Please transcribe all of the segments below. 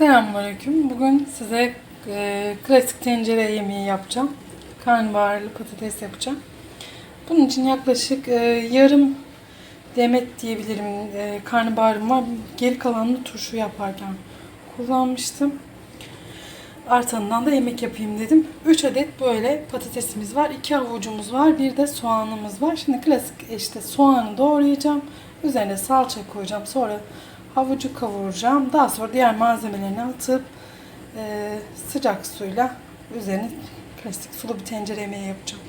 Selamünaleyküm. Bugün size e, klasik tencere yemeği yapacağım. Karnabaharlı patates yapacağım. Bunun için yaklaşık e, yarım demet diyebilirim e, karnabaharım var. Geri kalanını turşu yaparken kullanmıştım. Artanından da yemek yapayım dedim. 3 adet böyle patatesimiz var. 2 havucumuz var. Bir de soğanımız var. Şimdi klasik işte soğanı doğrayacağım. Üzerine salça koyacağım. Sonra havucu kavuracağım. Daha sonra diğer malzemelerini atıp e, sıcak suyla üzerine klasik sulu bir tencere yemeği yapacağım.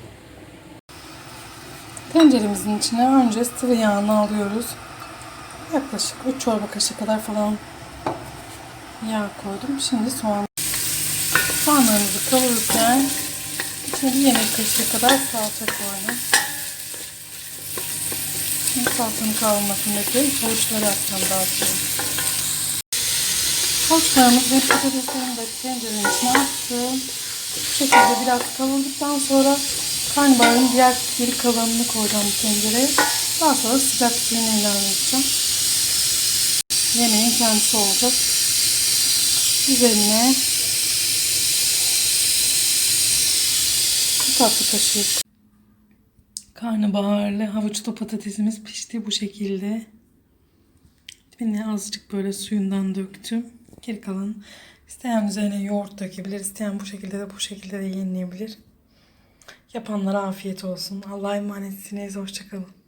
Tenceremizin içine önce sıvı yağını alıyoruz. Yaklaşık 3 çorba kaşığı kadar falan yağ koydum. Şimdi soğan Soğanlarımızı kavururken içine bir yemek kaşığı kadar salça koydum. Şimdi salçanın kavrulmasındaki havuçları atacağım daha sonra. Havuçlarımızı ve patateslerini de tencerenin içine attım. Bu şekilde biraz kavurduktan sonra karnabaharın diğer geri kalanını koyacağım bu tencereye. Daha sonra sıcak suyunu ilave edeceğim. Yemeğin kendisi olacak. Üzerine bir tatlı kaşığı karnabaharlı havuçlu patatesimiz pişti bu şekilde. Dibine azıcık böyle suyundan döktüm. Geri kalan isteyen üzerine yoğurt dökebilir. isteyen bu şekilde de bu şekilde de yenilebilir. Yapanlara afiyet olsun. Allah'a emanetsiniz. Hoşçakalın.